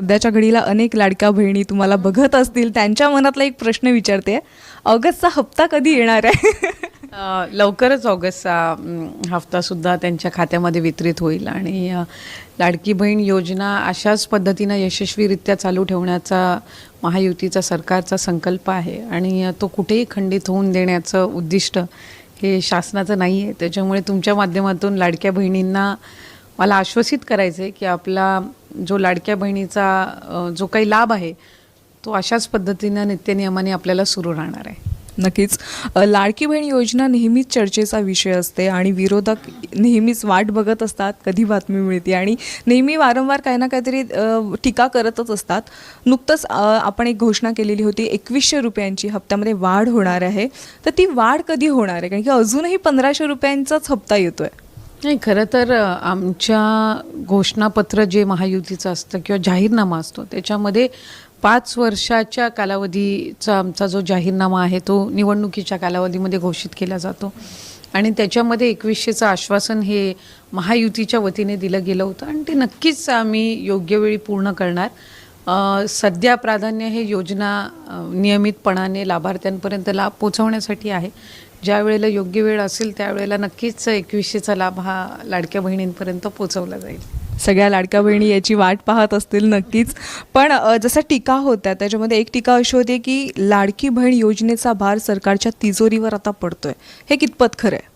सध्याच्या घडीला अनेक लाडक्या बहिणी तुम्हाला बघत असतील त्यांच्या मनातला एक प्रश्न विचारते. ऑगस्टचा हप्ता कधी येणार आहे? लवकरच ऑगस्टचा हप्तासुद्धा हफ्तासुद्धा त्यांच्या खात्यामध्ये वितरित होईल आणि लाडकी बहीण योजना अशाच पद्धतीनं यशस्वीरित्या चालू ठेवण्याचा महायुतीचा सरकारचा संकल्प आहे आणि तो कुठेही खंडित होऊन देण्याचं उद्दिष्ट हे शासनाचं नाही आहे त्याच्यामुळे तुमच्या माध्यमातून लाडक्या बहिणींना मला आश्वसित करायचं आहे की आपला जो लाडक्या बहिणीचा जो काही लाभ आहे तो अशाच पद्धतीनं नित्यनियमाने आपल्याला सुरू राहणार आहे. नक्कीच. लाडकी बहीण योजना नेहमीच चर्चेचा विषय असते आणि विरोधक नेहमीच वाट बघत असतात कधी बातमी मिळते आणि नेहमी वारंवार काही ना काहीतरी टीका करतच असतात. नुकतंच आपण एक घोषणा केलेली होती एकवीसशे रुपयांची हप्त्यामध्ये वाढ होणार आहे. तर ती वाढ कधी होणार आहे? कारण की अजूनही पंधराशे रुपयांचाच हप्ता येतो आहे नाही खरं तर आमच्या घोषणापत्र जे महायुतीचं असतं किंवा जाहीरनामा असतो त्याच्यामध्ये पाच वर्षाच्या कालावधीचा आमचा जो जाहीरनामा आहे तो निवडणुकीच्या कालावधीमध्ये घोषित केला जातो. आणि त्याच्यामध्ये एकवीसशेचं आश्वासन हे महायुतीच्या वतीने दिलं गेलं होतं आणि ते नक्कीच आम्ही योग्य वेळी पूर्ण करणार. सध्या प्राधान्य हे योजना नियमितपणाने लाभार्थ्यांपर्यंत लाभ पोचवण्यासाठी आहे. ज्या वेळेला योग्य वेळ असेल त्यावेळेला नक्कीच एकवीसशेचा लाभ हा लाडक्या बहिणींपर्यंत पोचवला जाईल. सगळ्या लाडक्या बहिणी याची वाट पाहत असतील नक्कीच. पण जसं टीका होत्या त्याच्यामध्ये एक टीका अशी होती की लाडकी बहीण योजनेचा भार सरकारच्या तिजोरीवर आता पडतोय. हे कितपत खरं आहे?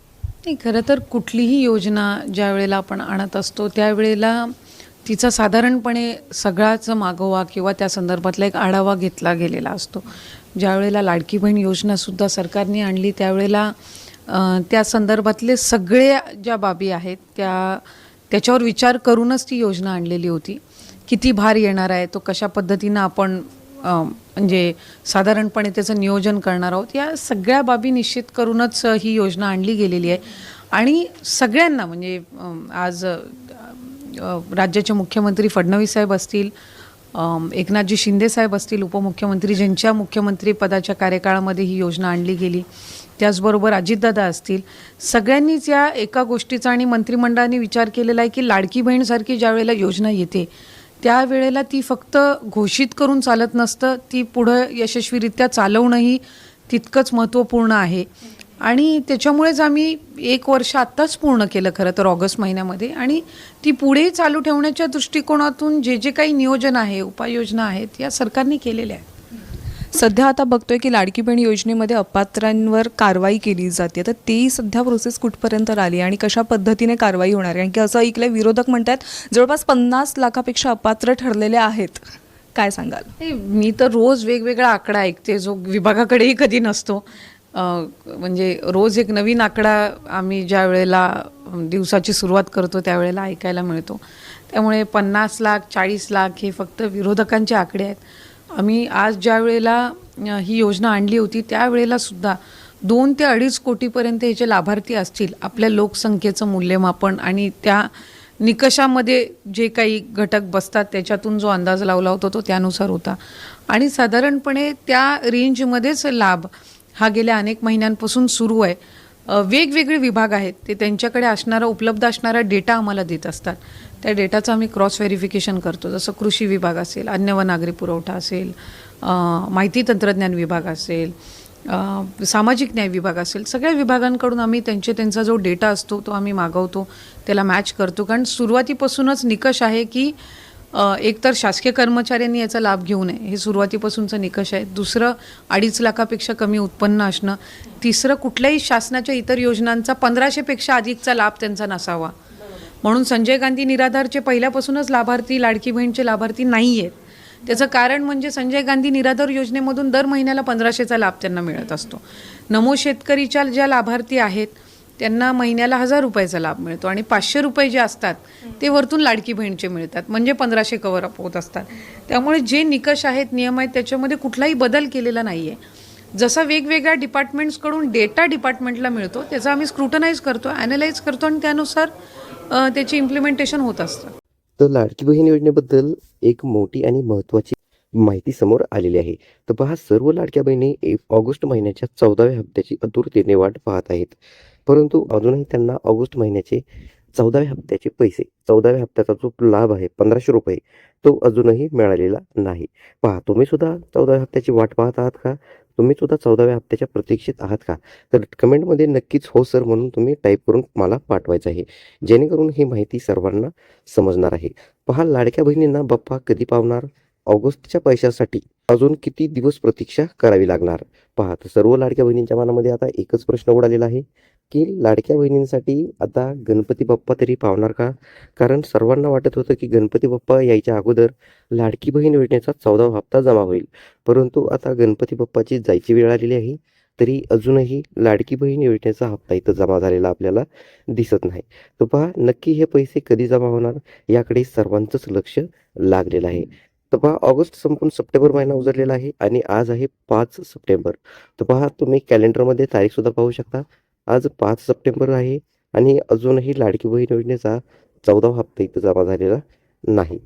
नाही खरं तर कुठलीही योजना ज्या वेळेला आपण आणत असतो त्यावेळेला तिचा साधारणपणे सगळाच मागोवा किंवा त्या संदर्भातला एक आढावा घेतला गेलेला असतो. ज्यावेळेला लाडकी बहीण योजनासुद्धा सरकारने आणली त्यावेळेला त्या संदर्भातले सगळे ज्या बाबी आहेत त्या त्याच्यावर विचार करूनच ती योजना आणलेली होती. किती भार येणार आहे तो कशा पद्धतीनं आपण म्हणजे साधारणपणे त्याचं नियोजन करणार आहोत या सगळ्या बाबी निश्चित करूनच ही योजना आणली गेलेली आहे. आणि सगळ्यांना म्हणजे आज राज्याचे मुख्यमंत्री फडणवीस साहेब असतील एकनाथजी शिंदे साहेब असतील उपमुख्यमंत्री ज्यांच्या मुख्यमंत्रीपदाच्या कार्यकाळामध्ये ही योजना आणली गेली त्याचबरोबर अजितदादा असतील सगळ्यांनीच या एका गोष्टीचा आणि मंत्रिमंडळाने विचार केलेला आहे की लाडकी बहीणसारखी ज्या वेळेला योजना येते त्यावेळेला ती फक्त घोषित करून चालत नसतं ती पुढं यशस्वीरित्या चालवणंही तितकंच महत्त्वपूर्ण आहे. आणि त्याच्यामुळेच आम्ही एक वर्ष आत्ताच पूर्ण केलं खरं तर ऑगस्ट महिन्यामध्ये. आणि ती पुढे चालू ठेवण्याच्या दृष्टिकोनातून जे जे काही नियोजन आहे उपाययोजना आहेत या सरकारने केलेल्या आहेत. सध्या आता बघतोय की लाडकी बहीण योजनेमध्ये अपात्रांवर कारवाई केली जाते. तर ती सध्या प्रोसेस कुठपर्यंत आली आणि कशा पद्धतीने कारवाई होणार आहे? कारण की असं ऐकलंय विरोधक म्हणतात जवळपास पन्नास लाखापेक्षा अपात्र ठरलेले आहेत. काय सांगाल? मी तर रोज वेगवेगळा आकडा ऐकते जो विभागाकडेही कधी नसतो. म्हणजे रोज एक नवीन आकडा आम्ही ज्या वेळेला दिवसाची सुरुवात करतो त्यावेळेला ऐकायला मिळतो. त्यामुळे पन्नास लाख चाळीस लाख हे फक्त विरोधकांचे आकडे आहेत. आम्ही आज ज्या वेळेला ही योजना आणली होती त्यावेळेलासुद्धा दोन ते अडीच कोटीपर्यंत ह्याचे लाभार्थी असतील आपल्या लोकसंख्येचं मूल्यमापन आणि त्या निकषामध्ये जे काही घटक बसतात त्याच्यातून जो अंदाज लावला होता तो त्यानुसार होता. आणि साधारणपणे त्या रेंजमध्येच लाभ हा गेल्या अनेक महिन्यांपासून सुरू आहे. वेगवेगळे विभाग आहेत. ते त्यांच्याकडे असणारा उपलब्ध असणारा डेटा आम्हाला देत असतात. त्या डेटाचं आम्ही क्रॉस व्हेरिफिकेशन करतो. जसं कृषी विभाग असेल अन्न व नागरी पुरवठा असेल माहिती तंत्रज्ञान विभाग असेल सामाजिक न्याय विभाग असेल सगळ्या विभागांकडून आम्ही त्यांचे त्यांचा जो डेटा असतो तो आम्ही मागवतो. त्याला मॅच करतो. कारण सुरुवातीपासूनच निकष आहे की एकतर शासकीय कर्मचाऱ्यांनी याचा लाभ घेऊ नये. हे सुरुवातीपासूनचं निकष आहे. दुसरं अडीच लाखापेक्षा कमी उत्पन्न असणं. तिसरं कुठल्याही शासनाच्या इतर योजनांचा पंधराशेपेक्षा अधिकचा लाभ त्यांचा नसावा. म्हणून संजय गांधी निराधारचे पहिल्यापासूनच लाभार्थी लाडकी बहीणचे लाभार्थी नाही आहेत. त्याचं कारण म्हणजे संजय गांधी निराधार योजनेमधून दर महिन्याला पंधराशेचा लाभ त्यांना मिळत असतो. नमो शेतकरीच्या ज्या लाभार्थी आहेत त्यांना महिन्याला हजार रुपयाचा लाभ मिळतो आणि पाचशे रुपये जे असतात ते वरतून लाडकी बहीणचे मिळतात. म्हणजे पंधराशे कवर अप होत असतात. त्यामुळे जे निकष आहेत नियम आहेत त्याच्यामध्ये कुठलाही बदल केलेला नाही आहे जसा वेगवेगळ्या डिपार्टमेंट्सकडून डेटा डिपार्टमेंटला मिळतो त्याचा आम्ही स्क्रुटनाइज करतो ॲनालाइज करतो आणि त्यानुसार त्याची इम्प्लिमेंटेशन होत असतं. तर लाडकी बहीण योजनेबद्दल एक मोठी आणि महत्त्वाची माहिती समोर आलेली आहे. तर पहा सर्व लाडक्या बहिणी ऑगस्ट महिन्याच्या चौदाव्या हप्त्याची आतुरतेने वाट पाहत आहेत. परंतु अजूनही त्यांना ऑगस्ट महिन्याचे चौदाव्या हप्त्याचे पैसे चौदाव्या हप्त्याचा जो लाभ आहे पंधराशे रुपये तो अजूनही मिळालेला नाही. पहा तुम्ही सुद्धा चौदाव्या हप्त्याची वाट पाहत आहात का? तुम्ही सुद्धा चौदाव्या हप्त्याच्या प्रतीक्षेत आहात का? तर कमेंटमध्ये नक्कीच हो सर म्हणून तुम्ही टाईप करून मला पाठवायचं आहे. जेणेकरून ही माहिती सर्वांना समजणार आहे. पहा लाडक्या बहिणींना बाप्पा कधी पावणार? ऑगस्टच्या पैशासाठी. अजून किती दिवस प्रतीक्षा करावी लागणार? पहा तर सर्व लाडक्या बहिणींच्या मनामध्ये आता एकच प्रश्न उडालेला आहे की लाडक्या बहिणींसाठी आता गणपती बाप्पा तरी पावणार का? कारण सर्वांना वाटत होतं की गणपती बाप्पा यायच्या अगोदर लाडकी बहीण योजनेचा चौदावा हप्ता जमा होईल. परंतु आता गणपती बाप्पाची जायची वेळ आलेली आहे तरी अजूनही लाडकी बहीण योजनेचा हप्ता इथं जमा झालेला आपल्याला दिसत नाही. तर पहा नक्की हे पैसे कधी जमा होणार? याकडे सर्वांचंच लक्ष लागलेलं आहे. तर पहा ऑगस्ट संपून सप्टेंबर महिना उजळलेला आहे आणि आज आहे पाच सप्टेंबर. तर पहा तुम्ही कॅलेंडरमध्ये तारीखसुद्धा पाहू शकता. आज पाच सप्टेंबर आहे आणि अजूनही लाडकी बहीण योजनेचा चौदावा हप्ता इथं जमा झालेला नाही.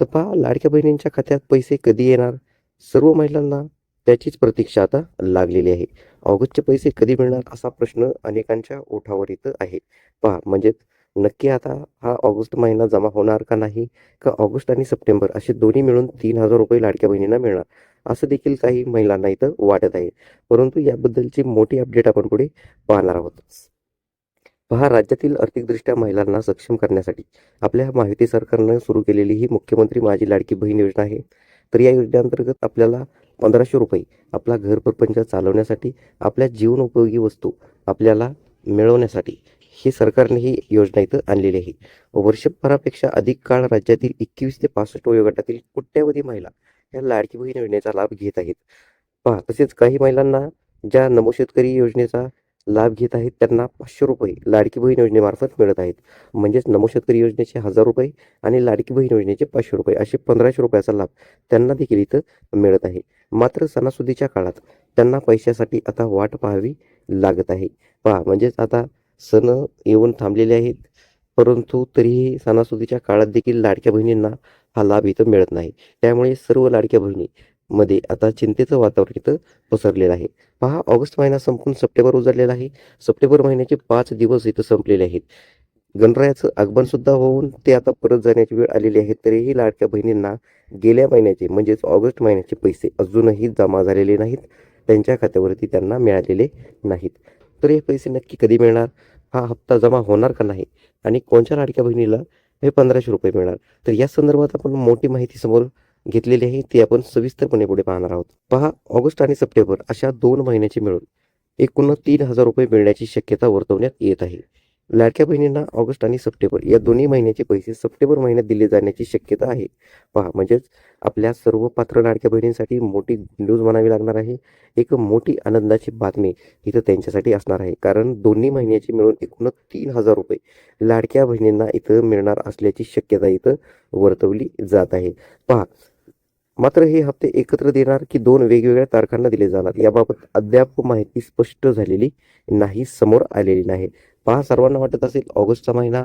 तर पहा लाडक्या बहिणींच्या खात्यात पैसे कधी येणार? सर्व महिलांना त्याचीच प्रतीक्षा आता लागलेली आहे. ऑगस्टचे पैसे कधी मिळणार असा प्रश्न अनेकांच्या ओठावर इथं आहे. पहा म्हणजेच नक्की आता हा ऑगस्ट महिना जमा होणार का नाही? का ऑगस्ट आणि सप्टेंबर असे दोन्ही मिळून तीन हजार रुपये लाडक्या बहिणींना मिळणार? असं देखील काही महिलांना इथं वाटत आहे. परंतु याबद्दलची मोठी अपडेट आपण पुढे पाहणार आहोत. पहा राज्यातील आर्थिकदृष्ट्या महिलांना सक्षम करण्यासाठी आपल्या माहिती सरकारनं सुरू केलेली ही मुख्यमंत्री माझी लाडकी बहीण योजना आहे. तर या योजनेअंतर्गत आपल्याला पंधराशे रुपये आपला घर प्रपंच चालवण्यासाठी आपल्या जीवनोपयोगी वस्तू आपल्याला मिळवण्यासाठी ही सरकारने ही योजना इथं आणलेली आहे. वर्षभरापेक्षा अधिक काळ राज्यातील एकवीस ते पासष्ट वयोगटातील कोट्यावधी महिला या लाडकी बहीण योजनेचा लाभ घेत आहेत. पहा तसेच काही महिलांना ज्या नमो शेतकरी योजनेचा लाभ घेत आहेत त्यांना पाचशे रुपये लाडकी बहीण योजनेमार्फत मिळत आहेत. म्हणजेच नमो शेतकरी योजनेचे हजार रुपये आणि लाडकी बहीण योजनेचे पाचशे रुपये असे पंधराशे रुपयाचा लाभ त्यांना देखील इथं मिळत आहे. मात्र सणासुदीच्या काळात त्यांना पैशासाठी आता वाट पाहावी लागत आहे. पहा म्हणजेच आता सण येऊन थांबलेले आहेत. परंतु तरीही सणासुदीच्या काळात देखील लाडक्या बहिणींना हा लाभ इथं मिळत नाही. त्यामुळे सर्व लाडक्या बहिणीमध्ये आता चिंतेचं वातावरण इथं पसरलेलं आहे. पहा ऑगस्ट महिना संपून सप्टेंबर उजाडलेला आहे. सप्टेंबर महिन्याचे पाच दिवस इथं संपलेले आहेत. गणरायाचं आगमन सुद्धा होऊन ते आता परत जाण्याची वेळ आलेली आहे. तरीही लाडक्या बहिणींना गेल्या महिन्याचे म्हणजेच ऑगस्ट महिन्याचे पैसे अजूनही जमा झालेले नाहीत. त्यांच्या खात्यावरती त्यांना मिळालेले नाहीत. तर हे पैसे नक्की कधी मिळणार? हा हप्ता जमा होणार का नाही? आणि कोणत्या लाडक्या बहिणीला हे पंधराशे रुपये मिळणार? तर या संदर्भात आपण मोठी माहिती समोर घेतलेली आहे. ती आपण सविस्तरपणे पुढे पाहणार आहोत. पहा ऑगस्ट आणि सप्टेंबर अशा दोन महिन्याचे मिळून एकूण तीन हजार रुपये मिळण्याची शक्यता वर्तवण्यात येत आहे. लाडक्या बहिणींना ऑगस्ट आणि सप्टेंबर या दोन्ही महिन्याचे पैसे सप्टेंबर महिन्यात दिले जाण्याची शक्यता आहे. पहा म्हणजेच आपल्या सर्व पात्र लाडक्या बहिणींसाठी मोठी न्यूज म्हणावी लागणार आहे. एक मोठी आनंदाची बातमी इथं त्यांच्यासाठी असणार आहे. कारण दोन्ही महिन्याचे मिळून एकूण तीन हजार रुपये लाडक्या बहिणींना इथं मिळणार असल्याची शक्यता इथं वर्तवली जात आहे. पहा मात्र हे हप्ते एकत्र देणार की दोन वेगवेगळ्या तारखांना दिले जाणार याबाबत अद्याप माहिती स्पष्ट झालेली नाही समोर आलेली नाही. पहा सर्वांना वाटत असेल ऑगस्टचा महिना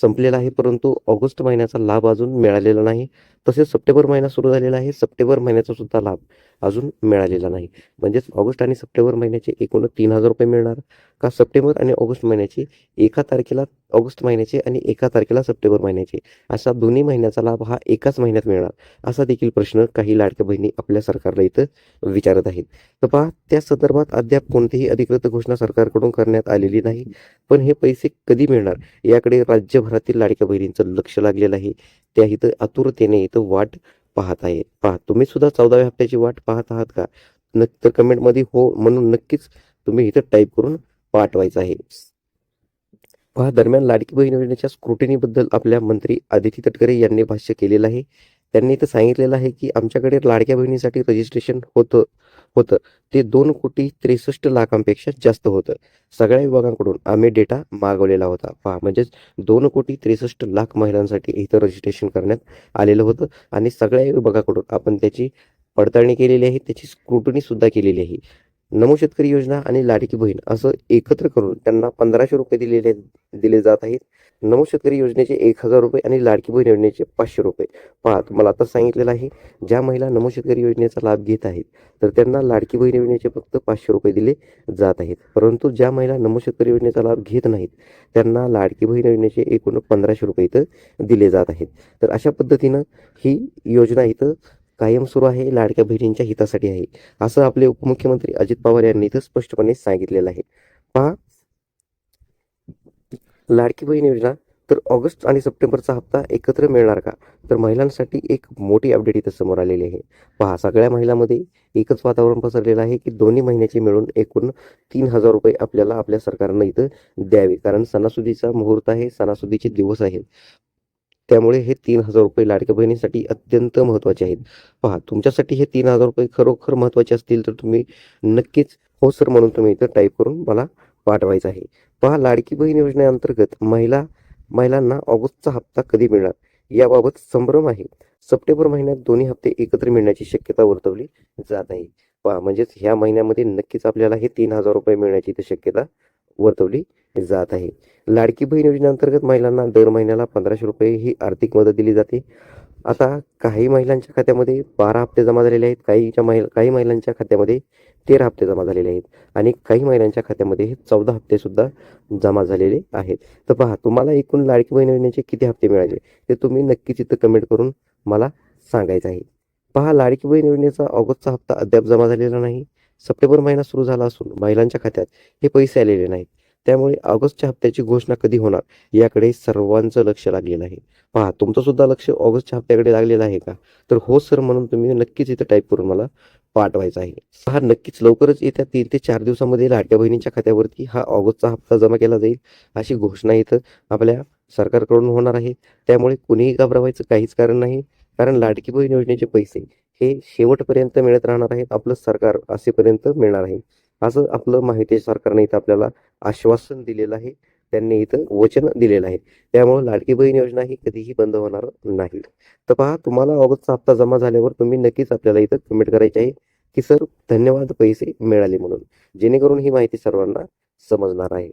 संपलेला आहे परंतु ऑगस्ट महिन्याचा लाभ अजून मिळालेला नाही. तसेच सप्टेंबर महिना सुरू झालेला आहे. सप्टेंबर महिन्याचा सुद्धा लाभ अजून मिळालेला नाही. म्हणजेच ऑगस्ट आणि सप्टेंबर महिन्याचे एकूण तीन हजार रुपये मिळणार. का सप्टेंबर आणि ऑगस्ट महिन्याचे? एका तारखेला ऑगस्ट महिन्याचे आणि एका तारखेला सप्टेंबर महिन्याचे. असा दोन्ही महिन्याचा लाभ हा एकाच महिन्यात मिळणार. असा देखील प्रश्न काही लाडक्या बहिणी आपल्या सरकारला इथं विचारत आहेत. तर पहा त्या संदर्भात अद्याप कोणतीही अधिकृत घोषणा सरकारकडून करण्यात आलेली नाही. पण हे पैसे कधी मिळणार? याकडे राज्यभरातील लाडक्या बहिणींचं लक्ष लागलेलं आहे. त्या इथं आतुरतेने इथं वाट पाहत आहे पहा तुम्ही सुद्धा चौदाव्या हप्त्याची वाट पाहत आहात का? नक्की तर कमेंटमध्ये हो म्हणून नक्कीच तुम्ही इथं टाईप करून पाठवायचं आहे. पहा दरम्यान लाडकी बहीण योजनेच्या स्क्रुटिनीबद्दल आपल्या मंत्री आदिती तटकरे यांनी भाष्य केलेलं आहे. त्यांनी इथं सांगितलेलं आहे की आमच्याकडे लाडक्या बहिणीसाठी रजिस्ट्रेशन होतं. होतं. ते दोन कोटी त्रेसष्ट लाखांपेक्षा जास्त होतं. सगळ्या विभागांकडून आम्ही डेटा मागवलेला होता. पहा म्हणजेच दोन कोटी त्रेसष्ट लाख महिलांसाठी इथं रजिस्ट्रेशन करण्यात आलेलं होतं आणि सगळ्या विभागाकडून आपण त्याची पडताळणी केलेली आहे त्याची स्क्रुटनी सुद्धा केलेली आहे. नमो शेतकरी योजना आणि लाडकी बहीण असं एकत्र करून त्यांना पंधराशे रुपये दिलेले दिले जात आहेत. नमो शेतकरी योजनेचे एक हजार रुपये आणि लाडकी बहीण योजनेचे पाचशे रुपये. पहा तुम्हाला आता सांगितलेलं आहे ज्या महिला नमो शेतकरी योजनेचा लाभ घेत आहेत तर त्यांना लाडकी बहीण योजनेचे फक्त पाचशे रुपये दिले जात आहेत. परंतु ज्या महिला नमो शेतकरी योजनेचा लाभ घेत नाहीत त्यांना लाडकी बहीण योजनेचे एकूण पंधराशे रुपये इथं दिले जात आहेत. तर अशा पद्धतीनं ही योजना इथं कायम सुरू आहे लाडक्या बहिणींच्या हितासाठी आहे असं आपले उपमुख्यमंत्री अजित पवार यांनी इथं स्पष्टपणे सांगितलेलं आहे. पहा. लाडकी बहीण योजना तर ऑगस्ट आणि सप्टेंबरचा हप्ता एकत्र मिळणार का? तर महिलांसाठी एक मोठी अपडेट इथं समोर आलेली आहे. पहा सगळ्या महिलांमध्ये एकच वातावरण पसरलेलं आहे की दोन्ही महिन्याचे मिळून एकूण तीन हजार रुपये आपल्याला आपल्या सरकारनं इथं द्यावे. कारण सणासुदीचा मुहूर्त आहे सणासुदीचे दिवस आहेत. त्यामुळे हे तीन हजार रुपये लाडक्या बहिणीसाठी अत्यंत महत्त्वाचे आहेत. पहा तुमच्यासाठी हे तीन हजार रुपये खरोखर महत्त्वाचे असतील तर तुम्ही नक्कीच हो सर म्हणून तुम्ही इथं टाईप करून मला पाठवायचं आहे. पहा लाडकी बहीण योजनेअंतर्गत महिला महिलांना ऑगस्टचा हप्ता कधी मिळणार? याबाबत संभ्रम आहे. सप्टेंबर महिन्यात दोन्ही हप्ते एकत्र मिळण्याची शक्यता वर्तवली जात आहे. पहा म्हणजेच ह्या महिन्यामध्ये नक्कीच आपल्याला हे तीन हजार रुपये मिळण्याची शक्यता वर्तवली जात आहे. लाडकी बहीण योजनेअंतर्गत महिलांना दर महिन्याला पंधराशे रुपये ही आर्थिक मदत दिली जाते. आता काही महिलांच्या खात्यामध्ये बारा हप्ते जमा झालेले आहेत. काहीच्या महिला काही महिलांच्या खात्यामध्ये तेरा हप्ते जमा झालेले आहेत. आणि काही महिलांच्या खात्यामध्ये हे चौदा हप्ते सुद्धा जमा झालेले आहेत. तर पहा तुम्हाला एकूण लाडकी बहीण योजनेचे किती हप्ते मिळाले ते तुम्ही नक्कीच इथं कमेंट करून मला सांगायचं आहे. पहा लाडकी बहीण योजनेचा ऑगस्टचा हप्ता अद्याप जमा झालेला नाही. सप्टेंबर महिना सुरू झाला असून महिलांच्या खात्यात हे पैसे आलेले नाहीत. त्यामुळे ऑगस्टच्या हप्त्याची घोषणा कधी होणार याकडे सर्वांचं लक्ष लागलेलं आहे. पहा तुमचं सुद्धा लक्ष ऑगस्टच्या हप्त्याकडे लागलेलं आहे का? तर हो सर म्हणून तुम्ही नक्कीच इथं टाईप करून मला पाठवायचा आहे. हा नक्कीच लवकरच येत्या तीन ते चार दिवसामध्ये लाडक्या बहिणीच्या खात्यावरती हा ऑगस्टचा हप्ता जमा केला जाईल अशी घोषणा इथं आपल्या सरकारकडून होणार आहे. त्यामुळे कुणीही घाबरवायचं काहीच कारण नाही कारण लाडकी बहीण योजनेचे पैसे हे शेवटपर्यंत मिळत राहणार आहेत आपलं सरकार असेपर्यंत मिळणार आहे. असं आपलं माहिती सरकारने इथं आपल्याला आश्वासन दिलेलं आहे. त्यांनी इथं वचन दिलेलं आहे. त्यामुळे लाडकी बहीण योजना ही कधीही बंद होणार नाही. तर पहा तुम्हाला ऑगस्टचा हप्ता जमा झाल्यावर तुम्ही नक्कीच आपल्याला इथं कमेंट करायचे आहे की सर धन्यवाद पैसे मिळाले म्हणून. जेणेकरून ही माहिती सर्वांना समजणार आहे.